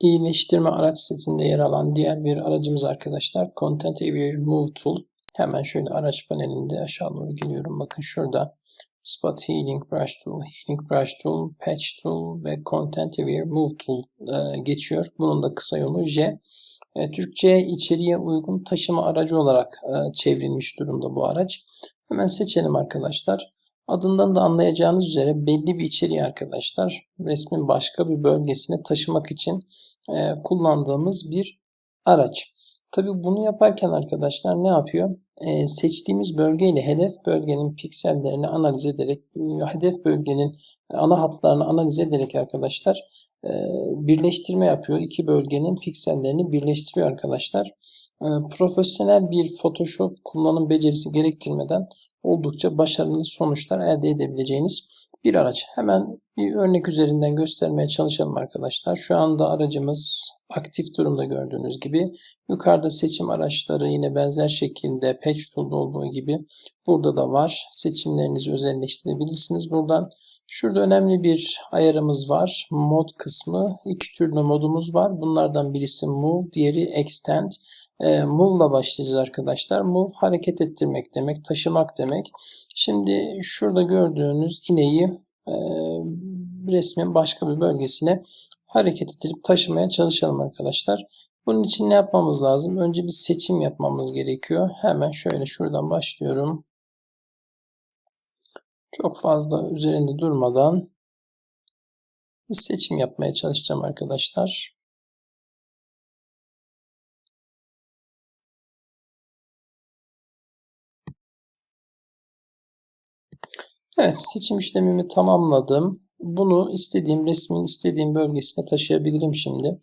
iyileştirme araç setinde yer alan diğer bir aracımız arkadaşlar. Content Aware Move Tool. Hemen şöyle araç panelinde aşağı doğru geliyorum. Bakın şurada Spot Healing Brush Tool, Healing Brush Tool, Patch Tool ve Content Aware Move Tool e, geçiyor. Bunun da kısa yolu J. E, Türkçe içeriye uygun taşıma aracı olarak e, çevrilmiş durumda bu araç. Hemen seçelim arkadaşlar. Adından da anlayacağınız üzere belli bir içeriği arkadaşlar resmin başka bir bölgesine taşımak için e, kullandığımız bir araç. Tabi bunu yaparken arkadaşlar ne yapıyor? E, seçtiğimiz bölgeyle hedef bölgenin piksellerini analiz ederek, e, hedef bölgenin ana hatlarını analiz ederek arkadaşlar e, birleştirme yapıyor. İki bölgenin piksellerini birleştiriyor arkadaşlar. E, profesyonel bir Photoshop kullanım becerisi gerektirmeden oldukça başarılı sonuçlar elde edebileceğiniz bir araç. Hemen bir örnek üzerinden göstermeye çalışalım arkadaşlar. Şu anda aracımız aktif durumda gördüğünüz gibi. Yukarıda seçim araçları yine benzer şekilde Patch Tool'da olduğu gibi burada da var. Seçimlerinizi özelleştirebilirsiniz buradan. Şurada önemli bir ayarımız var. Mod kısmı. İki türlü modumuz var. Bunlardan birisi Move, diğeri Extend. E, move ile başlayacağız arkadaşlar. Move hareket ettirmek demek, taşımak demek. Şimdi şurada gördüğünüz ineği e, resmin başka bir bölgesine hareket ettirip taşımaya çalışalım arkadaşlar. Bunun için ne yapmamız lazım? Önce bir seçim yapmamız gerekiyor. Hemen şöyle şuradan başlıyorum. Çok fazla üzerinde durmadan bir seçim yapmaya çalışacağım arkadaşlar. Evet seçim işlemimi tamamladım. Bunu istediğim resmin istediğim bölgesine taşıyabilirim şimdi.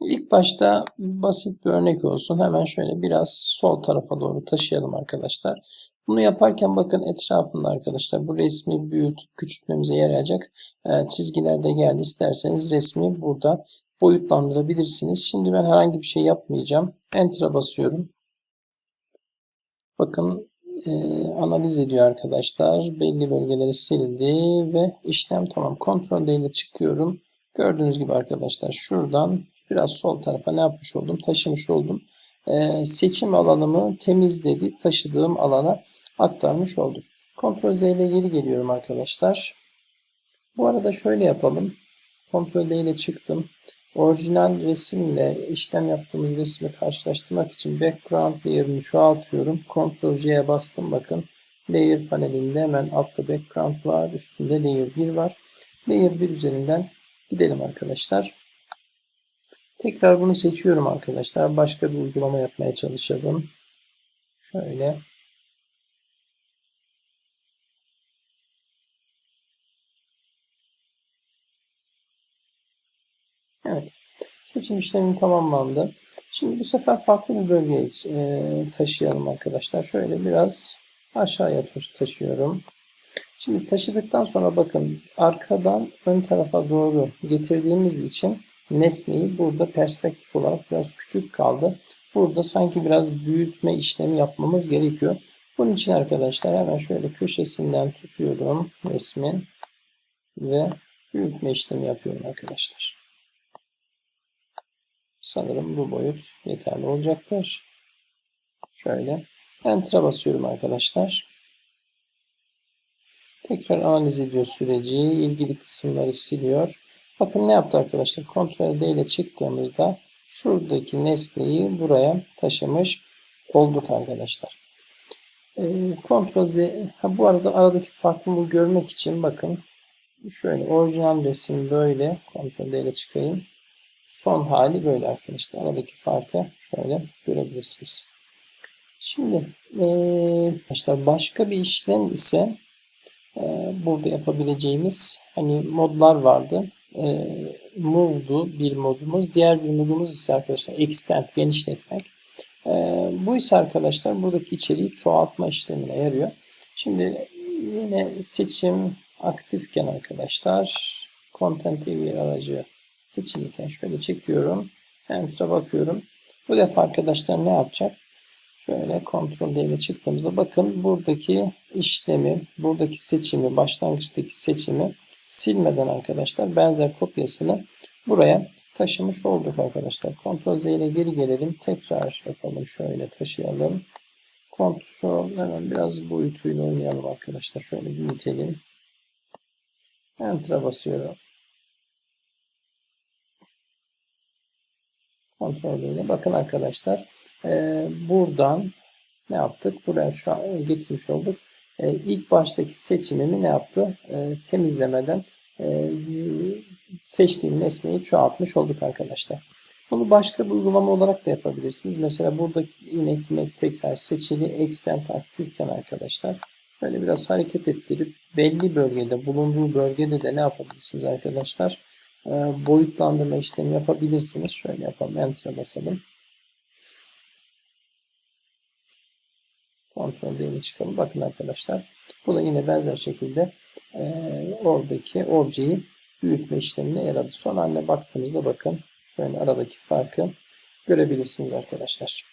İlk başta basit bir örnek olsun. Hemen şöyle biraz sol tarafa doğru taşıyalım arkadaşlar. Bunu yaparken bakın etrafında arkadaşlar bu resmi büyütüp küçültmemize yarayacak e, çizgiler de geldi. İsterseniz resmi burada boyutlandırabilirsiniz. Şimdi ben herhangi bir şey yapmayacağım. Enter'a basıyorum. Bakın e, analiz ediyor arkadaşlar. Belli bölgeleri sildi ve işlem tamam. Kontrol ile çıkıyorum. Gördüğünüz gibi arkadaşlar şuradan biraz sol tarafa ne yapmış oldum? Taşımış oldum. E, seçim alanımı temizledi. Taşıdığım alana aktarmış oldum. Kontrol Z ile geri geliyorum arkadaşlar. Bu arada şöyle yapalım. Kontrol ile çıktım. Orijinal resimle işlem yaptığımız resmi karşılaştırmak için background layer'ını çoğaltıyorum. Ctrl J'ye bastım bakın. Layer panelinde hemen altta background var. Üstünde layer 1 var. Layer 1 üzerinden gidelim arkadaşlar. Tekrar bunu seçiyorum arkadaşlar. Başka bir uygulama yapmaya çalışalım. Şöyle. Evet. Seçim işlemi tamamlandı. Şimdi bu sefer farklı bir bölgeye e, taşıyalım arkadaşlar. Şöyle biraz aşağıya taşıyorum. Şimdi taşıdıktan sonra bakın arkadan ön tarafa doğru getirdiğimiz için nesneyi burada perspektif olarak biraz küçük kaldı. Burada sanki biraz büyütme işlemi yapmamız gerekiyor. Bunun için arkadaşlar hemen şöyle köşesinden tutuyorum resmin ve büyütme işlemi yapıyorum arkadaşlar. Sanırım bu boyut yeterli olacaktır. Şöyle. Enter'a basıyorum arkadaşlar. Tekrar analiz ediyor süreci. ilgili kısımları siliyor. Bakın ne yaptı arkadaşlar. Ctrl D ile çıktığımızda şuradaki nesneyi buraya taşımış olduk arkadaşlar. E, Ctrl Z ha, bu arada aradaki farklılığı görmek için bakın şöyle orijinal resim böyle Ctrl D ile çıkayım. Son hali böyle arkadaşlar. Aradaki farkı şöyle görebilirsiniz. Şimdi arkadaşlar başka bir işlem ise burada yapabileceğimiz hani modlar vardı. Move'du bir modumuz. Diğer bir modumuz ise arkadaşlar extend genişletmek. Bu ise arkadaşlar buradaki içeriği çoğaltma işlemine yarıyor. Şimdi yine seçim aktifken arkadaşlar Content TV aracı seçilirken şöyle çekiyorum. Enter'a bakıyorum. Bu defa arkadaşlar ne yapacak? Şöyle kontrol ile çıktığımızda bakın buradaki işlemi, buradaki seçimi, başlangıçtaki seçimi silmeden arkadaşlar benzer kopyasını buraya taşımış olduk arkadaşlar. Ctrl Z ile geri gelelim. Tekrar yapalım. Şöyle taşıyalım. Kontrol hemen biraz boyutuyla oynayalım arkadaşlar. Şöyle büyütelim. Enter'a basıyorum. Kontrol ile. Bakın arkadaşlar. e, buradan ne yaptık? Buraya şu an getirmiş olduk. E, ilk baştaki seçimimi ne yaptı? E, temizlemeden e, seçtiğim nesneyi çoğaltmış olduk arkadaşlar. Bunu başka bir uygulama olarak da yapabilirsiniz. Mesela buradaki inek inek tekrar seçili extend aktifken arkadaşlar şöyle biraz hareket ettirip belli bölgede bulunduğu bölgede de ne yapabilirsiniz arkadaşlar? E, boyutlandırma işlemi yapabilirsiniz. Şöyle yapalım. Enter'a basalım. Kontrol değeri çıkalım. Bakın arkadaşlar. Bu da yine benzer şekilde e, oradaki objeyi büyütme işlemine yaradı. Son haline baktığımızda bakın şöyle aradaki farkı görebilirsiniz arkadaşlar.